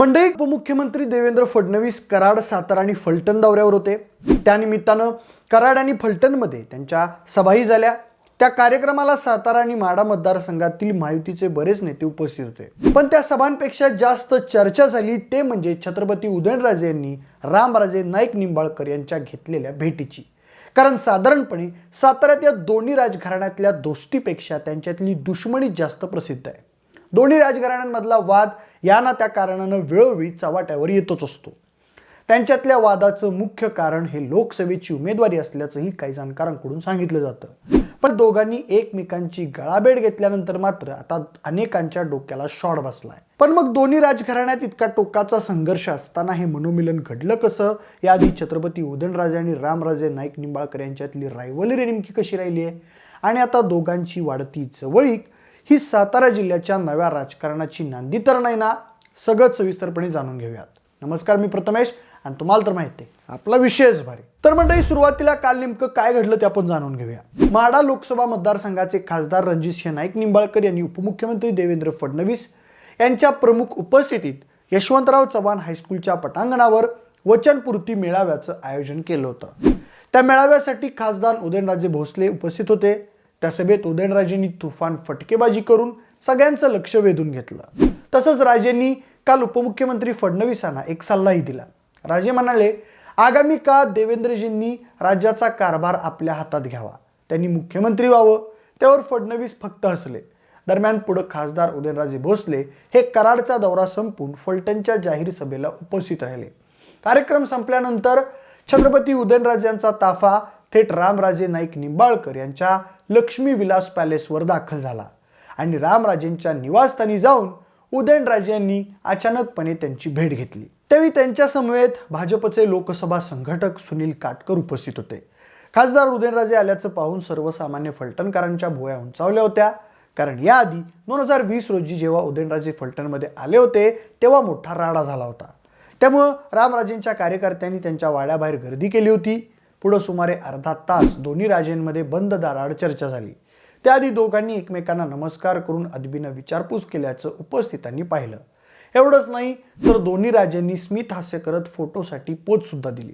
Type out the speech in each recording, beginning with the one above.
मंडळी उपमुख्यमंत्री देवेंद्र फडणवीस कराड सातारा आणि फलटण दौऱ्यावर होते. त्यानिमित्तानं कराड आणि फलटणमध्ये त्यांच्या सभाही झाल्या. त्या कार्यक्रमाला सातारा आणि माडा मतदारसंघातील महायुतीचे बरेच नेते उपस्थित होते. पण त्या सभांपेक्षा जास्त चर्चा झाली ते म्हणजे छत्रपती उदयनराजे यांनी रामराजे नाईक निंबाळकर यांच्या घेतलेल्या भेटीची. कारण साधारणपणे साताऱ्यात या दोन्ही राजघराण्यातल्या दोस्तीपेक्षा त्यांच्यातली दुश्मनी जास्त प्रसिद्ध आहे. दोन्ही राजघराण्यांमधला वाद या ना त्या कारणानं वेळोवेळी चव्हाट्यावर येतच असतो. त्यांच्यातल्या वादाचं मुख्य कारण हे लोकसभेची उमेदवारी असल्याचंही काही जाणकारांकडून सांगितलं जातं. पण दोघांनी एकमेकांची गळाभेट घेतल्यानंतर मात्र आता अनेकांच्या डोक्याला शॉट बसलाय. पण मग दोन्ही राजघराण्यात इतका टोकाचा संघर्ष असताना हे मनोमिलन घडलं कसं? याआधी छत्रपती उदयनराजे आणि रामराजे नाईक निंबाळकर यांच्यातली रायवलरी नेमकी कशी राहिली आहे आणि आता दोघांची वाढती जवळीक ही सातारा जिल्ह्याच्या नव्या राजकारणाची नांदी तर नाही ना? सगळं सविस्तरपणे जाणून घेऊयात. नमस्कार मी प्रथमेश आणि तुम्हाला तर माहिती आहे आपला विषयच भारी तर मंडळी सुरुवातीला काल नेमकं काय घडलं ते आपण जाणून घेऊया. माडा लोकसभा मतदारसंघाचे खासदार रणजित सिंह नाईक निंबाळकर यांनी उपमुख्यमंत्री देवेंद्र फडणवीस यांच्या प्रमुख उपस्थितीत यशवंतराव चव्हाण हायस्कूलच्या पटांगणावर वचनपूर्ती मेळाव्याचं आयोजन केलं होतं. त्या मेळाव्यासाठी खासदार उदयनराजे भोसले उपस्थित होते. त्या सभेत उदयनराजेंनी तुफान फटकेबाजी करून सगळ्यांचं लक्ष वेधून घेतलं. तसंच राजेंनी काल उपमुख्यमंत्री फडणवीसांना एक सल्लाही दिला. राजे म्हणाले आगामी काळात देवेंद्रजींनी राज्याचा कारभार आपल्या हातात घ्यावा. त्यांनी मुख्यमंत्री व्हावं. त्यावर फडणवीस फक्त हसले. दरम्यान पुढं खासदार उदयनराजे भोसले हे कराडचा दौरा संपून फलटणच्या जाहीर सभेला उपस्थित राहिले. कार्यक्रम संपल्यानंतर छत्रपती उदयनराजांचा ताफा थेट रामराजे नाईक निंबाळकर यांच्या लक्ष्मी विलास पॅलेसवर दाखल झाला. आणि रामराजेंच्या निवासस्थानी जाऊन उदयनराजे यांनी अचानकपणे त्यांची भेट घेतली. त्यावेळी त्यांच्या समवेत भाजपचे लोकसभा संघटक सुनील काटकर उपस्थित होते. खासदार उदयनराजे आल्याचं पाहून सर्वसामान्य फलटणकरांच्या भुया उंचावल्या होत्या. कारण याआधी दोन हजार वीस रोजी जेव्हा उदयनराजे फलटणमध्ये आले होते तेव्हा मोठा राडा झाला होता. त्यामुळं रामराजेंच्या कार्यकर्त्यांनी त्यांच्या वाड्याबाहेर गर्दी केली होती. पुढं सुमारे अर्धा तास दोन्ही राजेंमध्ये बंद दाराआड चर्चा झाली. त्याआधी दोघांनी एकमेकांना नमस्कार करून अदबीनं विचारपूस केल्याचं उपस्थितांनी पाहिलं. एवढंच नाही तर दोन्ही राजांनी स्मित हास्य करत फोटोसाठी पोचसुद्धा दिली.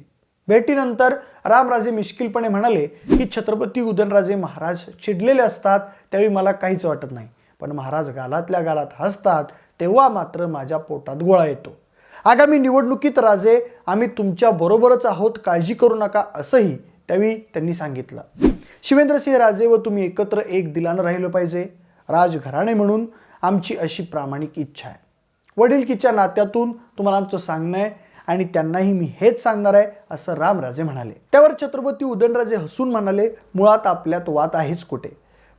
भेटीनंतर रामराजे मिश्किलपणे म्हणाले की छत्रपती उदयनराजे महाराज चिडलेले असतात त्यावेळी मला काहीच वाटत नाही. पण महाराज गालातल्या गालात हसतात तेव्हा मात्र माझ्या पोटात गोळा येतो. आगामी निवडणुकीत राजे आम्ही तुमच्या बरोबरच आहोत काळजी करू नका असंही त्यावेळी त्यांनी सांगितलं. शिवेंद्रसिंह राजे व तुम्ही एकत्र एक दिलानं राहिलं पाहिजे. राजघराणे म्हणून आमची अशी प्रामाणिक इच्छा आहे. वडीलकीच्या नात्यातून तुम्हाला आमचं सांगणं आहे आणि त्यांनाही मी हेच सांगणार आहे असं रामराजे म्हणाले. त्यावर छत्रपती उदयनराजे हसून म्हणाले मुळात आपल्यात वाद आहेच कुठे?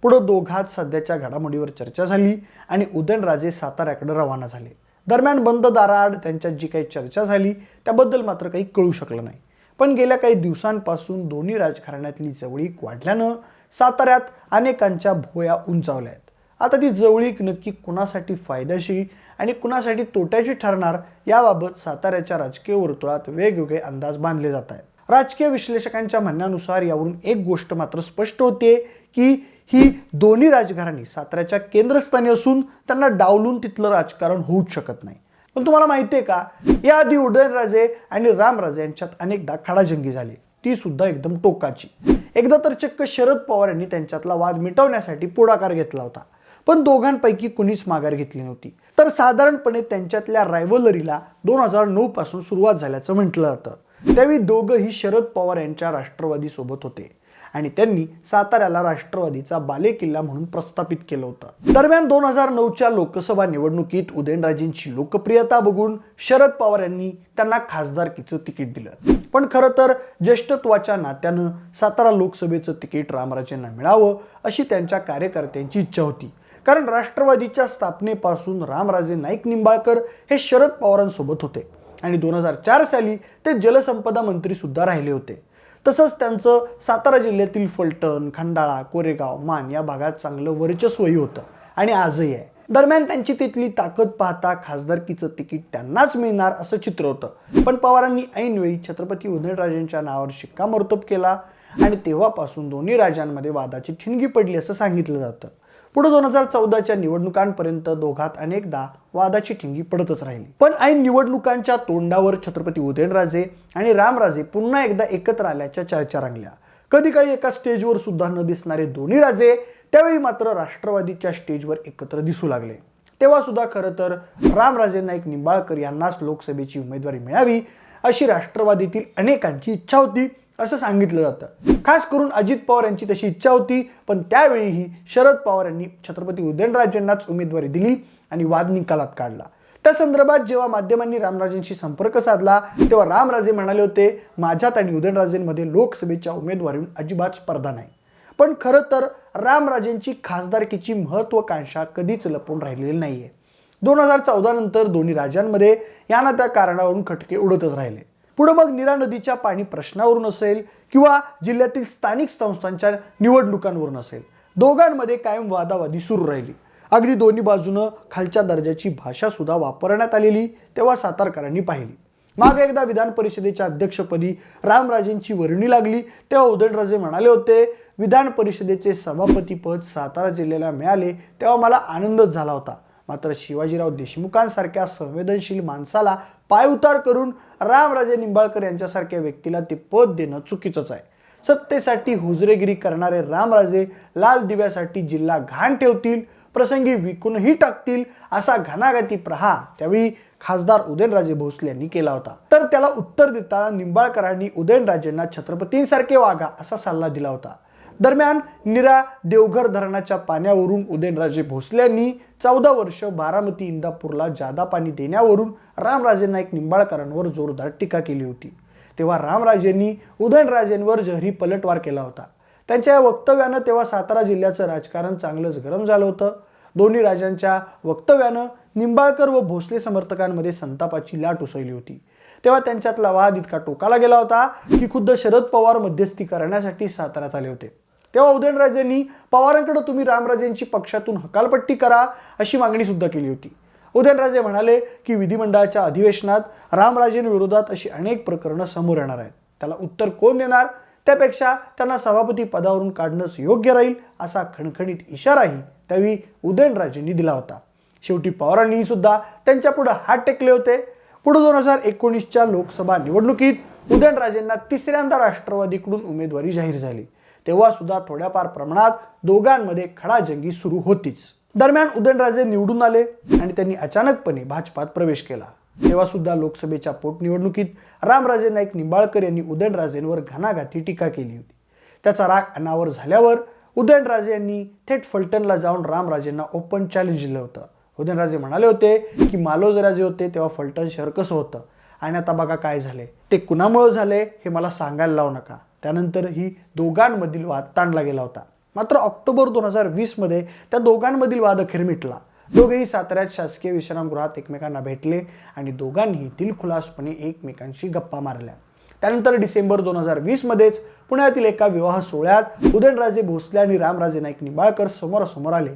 पुढं दोघात सध्याच्या घडामोडीवर चर्चा झाली आणि उदयनराजे साताऱ्याकडे रवाना झाले. दरम्यान बंद दाराआड त्यांच्यात जी काही चर्चा झाली त्याबद्दल मात्र काही कळू शकलं नाही. पण गेल्या काही दिवसांपासून दोन्ही राजकारण्यातली जवळीक वाढल्यानं साताऱ्यात अनेकांच्या भोया उंचावल्या आहेत आता ती जवळीक नक्की कुणासाठी फायद्याशी आणि कुणासाठी तोट्याची ठरणार याबाबत साताऱ्याच्या राजकीय वर्तुळात वेगवेगळे अंदाज बांधले जात आहेत. राजकीय विश्लेषकांच्या म्हणण्यानुसार यावरून एक गोष्ट मात्र स्पष्ट होते की ही दोन्ही राजघराणी साताऱ्याच्या केंद्रस्थानी असून त्यांना डावलून तिथलं राजकारण होऊच शकत नाही. पण तुम्हाला माहिती आहे का याआधी उदयनराजे आणि रामराजे यांच्यात अनेकदा खडाजंगी झाली. ती सुद्धा एकदम टोकाची. एकदा तर चक्क शरद पवार यांनी त्यांच्यातला वाद मिटवण्यासाठी पुढाकार घेतला होता. पण दोघांपैकी कुणीच माघार घेतली नव्हती. तर साधारणपणे त्यांच्यातल्या रायव्हलरीला दोन हजार नऊ पासून सुरुवात झाल्याचं म्हटलं जातं. त्यावेळी दोघंही शरद पवार यांच्या राष्ट्रवादी सोबत होते. आणि त्यांनी साताऱ्याला राष्ट्रवादीचा बालेकिल्ला म्हणून प्रस्थापित केलं होतं. दरम्यान दोन हजार नऊच्या लोकसभा निवडणुकीत उदयनराजेंची लोकप्रियता बघून शरद पवार यांनी त्यांना खासदारकीचं तिकीट दिलं. पण खरं तर ज्येष्ठत्वाच्या नात्यानं सातारा लोकसभेचं तिकीट रामराजेंना मिळावं अशी त्यांच्या कार्यकर्त्यांची इच्छा होती. कारण राष्ट्रवादीच्या स्थापनेपासून रामराजे नाईक निंबाळकर हे शरद पवारांसोबत होते. आणि दोन हजार चार साली ते जलसंपदा मंत्री सुद्धा राहिले होते. तसंच त्यांचं सातारा जिल्ह्यातील फलटण खंडाळा कोरेगाव मान या भागात चांगलं वर्चस्वही होतं आणि आजही आहे. दरम्यान त्यांची तिथली ताकद पाहता खासदारकीचं तिकीट त्यांनाच मिळणार असं चित्र होतं. पण पवारांनी ऐनवेळी छत्रपती उदयनराजेंच्या नावावर शिक्कामोर्तब केला आणि तेव्हापासून दोन्ही राजांमध्ये वादाची ठिणगी पडली असं सांगितलं जातं. पुढे दोन हजार चौदाच्या निवडणुकांपर्यंत दोघात अनेकदा वादाची ठिंगी पडतच राहिली. पण ऐन निवडणुकांच्या तोंडावर छत्रपती उदयनराजे आणि रामराजे पुन्हा एकदा एकत्र आल्याच्या चर्चा रंगल्या. कधी काळी एका स्टेजवर सुद्धा न दिसणारे दोन्ही राजे त्यावेळी मात्र राष्ट्रवादीच्या स्टेजवर एकत्र दिसू लागले. तेव्हा सुद्धा खरं तर रामराजे नाईक निंबाळकर यांनाच लोकसभेची उमेदवारी मिळावी अशी राष्ट्रवादीतील अनेकांची इच्छा होती. असं सांगितलं जातं. खास करून अजित पवार यांची तशी इच्छा होती पण त्यावेळीही शरद पवार यांनी छत्रपती उदयनराजेंनाच उमेदवारी दिली आणि वाद निकालात काढला. त्या संदर्भात जेव्हा माध्यमांनी रामराजेंशी संपर्क साधला तेव्हा रामराजे म्हणाले होते माझ्यात आणि उदयनराजेंमध्ये लोकसभेच्या उमेदवारीहून अजिबात स्पर्धा नाही. पण खरं तर रामराजेंची खासदारकीची महत्वाकांक्षा कधीच लपून राहिलेली नाहीये. दोन हजार चौदा नंतर दोन्ही राज्यांमध्ये या ना त्या कारणावरून खटके उडतच राहिले. पुढं मग नीरा नदीच्या पाणी प्रश्नावरून असेल किंवा जिल्ह्यातील स्थानिक संस्थांच्या निवडणुकांवरून असेल. दोघांमध्ये कायम वादावादी सुरू राहिली. अगदी दोन्ही बाजूनं खालच्या दर्जाची भाषा सुद्धा वापरण्यात आलेली तेव्हा सातारकरांनी पाहिली. मागे एकदा विधान परिषदेच्या अध्यक्षपदी रामराजेंची वर्णी लागली. तेव्हा उदयनराजे म्हणाले होते विधान परिषदेचे सभापतीपद सातारा जिल्ह्याला मिळाले तेव्हा मला आनंदच झाला होता. मात्र शिवाजीराव देशमुखांसारख्या संवेदनशील माणसाला पायउतार करून रामराजे निंबाळकर यांच्यासारख्या व्यक्तीला ते पद देणं चुकीचंच आहे. सत्तेसाठी हुजरेगिरी करणारे रामराजे लाल दिव्यासाठी जिल्हा घाण ठेवतील प्रसंगी विकूनही टाकतील असा घणाघाती प्रहार त्यावेळी खासदार उदयनराजे भोसले यांनी केला होता. तर त्याला उत्तर देताना निंबाळकरांनी उदयनराजेंना छत्रपतींसारखे वागा असा सल्ला दिला होता. दरम्यान निरा देवघर धरणाच्या पाण्यावरून उदयनराजे भोसले यांनी चौदा वर्ष बारामती इंदापूरला जादा पाणी देण्यावरून रामराजे नाईक निंबाळकरांवर जोरदार टीका केली होती. तेव्हा रामराजेंनी उदयनराजेंवर जहरी पलटवार केला होता. त्यांच्या या वक्तव्यानं तेव्हा सातारा जिल्ह्याचं राजकारण चांगलंच गरम झालं होतं. दोन्ही राजांच्या वक्तव्यानं निंबाळकर व भोसले समर्थकांमध्ये संतापाची लाट उसळली होती. तेव्हा त्यांच्यातला वाद इतका टोकाला गेला होता की खुद्द शरद पवार मध्यस्थी करण्यासाठी साताऱ्यात आले होते. तेव्हा उदयनराजेंनी पवारांकडे तुम्ही रामराजेंची पक्षातून हकालपट्टी करा अशी मागणी सुद्धा केली होती. उदयनराजे म्हणाले की विधिमंडळाच्या अधिवेशनात रामराजेंविरोधात अशी अनेक प्रकरणं समोर येणार आहेत. त्याला उत्तर कोण देणार? त्यापेक्षा त्यांना सभापती पदावरून काढणंच योग्य राहील असा खणखणीत इशाराही त्यावेळी उदयनराजेंनी दिला होता. शेवटी पवारांनी सुद्धा त्यांच्या पुढे हात टेकले होते. पुढे दोन हजार एकोणीसच्या लोकसभा निवडणुकीत उदयनराजेंना तिसऱ्यांदा राष्ट्रवादीकडून उमेदवारी जाहीर झाली. तेव्हा सुद्धा थोड्याफार प्रमाणात दोघांमध्ये खडाजंगी सुरू होतीच. दरम्यान उदयनराजे निवडून आले आणि त्यांनी अचानकपणे भाजपात प्रवेश केला. तेव्हा सुद्धा लोकसभेच्या पोटनिवडणुकीत रामराजे नाईक निंबाळकर यांनी उदयनराजेंवर घणाघाती टीका केली होती. त्याचा राग अनावर झाल्यावर उदयनराजे यांनी थेट फलटणला जाऊन रामराजेंना ओपन चॅलेंज दिलं होतं. उदयनराजे म्हणाले होते की मालोजराजे होते तेव्हा फलटण शहर कसं होतं? आणि आता बघा काय झाले ते कुणामुळं झाले हे मला सांगायला लावू नका. त्यानंतर ही दोघांमधील वाद ताणला गेला होता. मात्र ऑक्टोबर दोन हजार वीसमध्ये त्या दोघांमधील वाद अखेर मिटला. दोघेही साताऱ्यात शासकीय विश्रामगृहात एकमेकांना भेटले आणि दोघांनी दिलखुलासपणे एकमेकांशी गप्पा मारल्या. त्यानंतर डिसेंबर दोन हजार वीसमध्येच पुण्यातील एका विवाह सोहळ्यात उदयनराजे भोसले आणि रामराजे नाईक निंबाळकर समोरासमोर आले.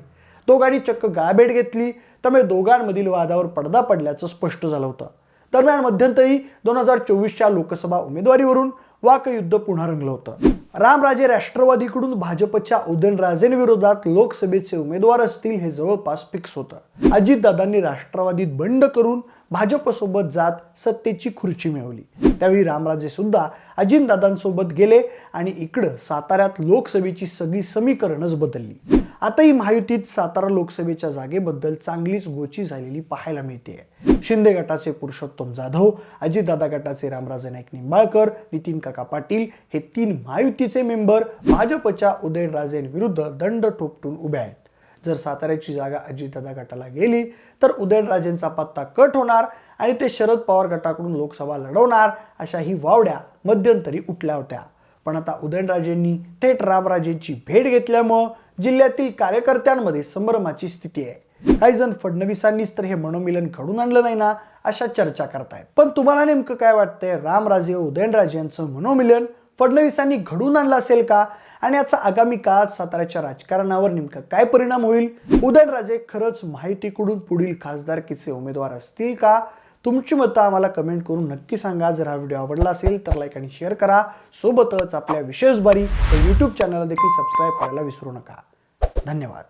दोघांनी चक्क गाळभेट घेतली त्यामुळे दोघांमधील वादावर पडदा पडल्याचं स्पष्ट झालं होतं. दरम्यान मध्यंतरी दोन हजार चोवीसच्या लोकसभा उमेदवारीवरून वाकयुद्ध पुन्हा रंगलं होतं. रामराजे राष्ट्रवादीकडून भाजपच्या उदयनराजेंविरोधात लोकसभेचे उमेदवार असतील हे जवळपास फिक्स होतं. अजितदादांनी राष्ट्रवादीत बंड करून भाजपसोबत जात सत्तेची खुर्ची मिळवली. त्यावेळी रामराजे सुद्धा अजितदादांसोबत गेले आणि इकडं साताऱ्यात लोकसभेची सगळी समीकरणच बदलली. आता ही महायुतीत सातारा लोकसभेच्या जागेबद्दल चांगलीच गोची झालेली पाहायला मिळते शिंदे गटाचे पुरुषोत्तम जाधव अजितदादा गटाचे रामराजे नाईक निंबाळकर नितीन काका पाटील हे तीन महायुतीचे मेंबर भाजपच्या उदयनराजेंविरुद्ध दंड ठोपटून उभे आहेत. जर साताऱ्याची जागा अजितदादा गटाला गेली तर उदयनराजेंचा पत्ता कट होणार आणि ते शरद पवार गटाकडून लोकसभा लढवणार अशा ही वावड्या मध्यंतरी उठल्या होत्या. पण आता उदयनराजेंनी थेट रामराजेंची भेट घेतल्यामुळं जिल्ह्यातील कार्यकर्त्यांमध्ये संभ्रमाची स्थिती आहे. काही जण फडणवीसांनीच तर हे मनोमिलन घडून आणलं नाही ना अशा चर्चा करतायत. पण तुम्हाला नेमकं काय वाटतंय? रामराजे व उदयनराजे यांचं मनोमिलन फडणवीसांनी घडून आणलं असेल का? आणि याचा आगामी काळात साताऱ्याच्या राजकारणावर नेमका काय परिणाम होईल? उदयनराजे खरंच माहितीकडून पुढील खासदारकीचे उमेदवार असतील का? तुमची मतं आम्हाला कमेंट करून नक्की सांगा. जर हा व्हिडिओ आवडला असेल तर लाईक आणि शेअर करा. सोबतच आपल्या विशेष बारी यूट्यूब चॅनलला देखील सबस्क्राईब करायला विसरू नका. धन्यवाद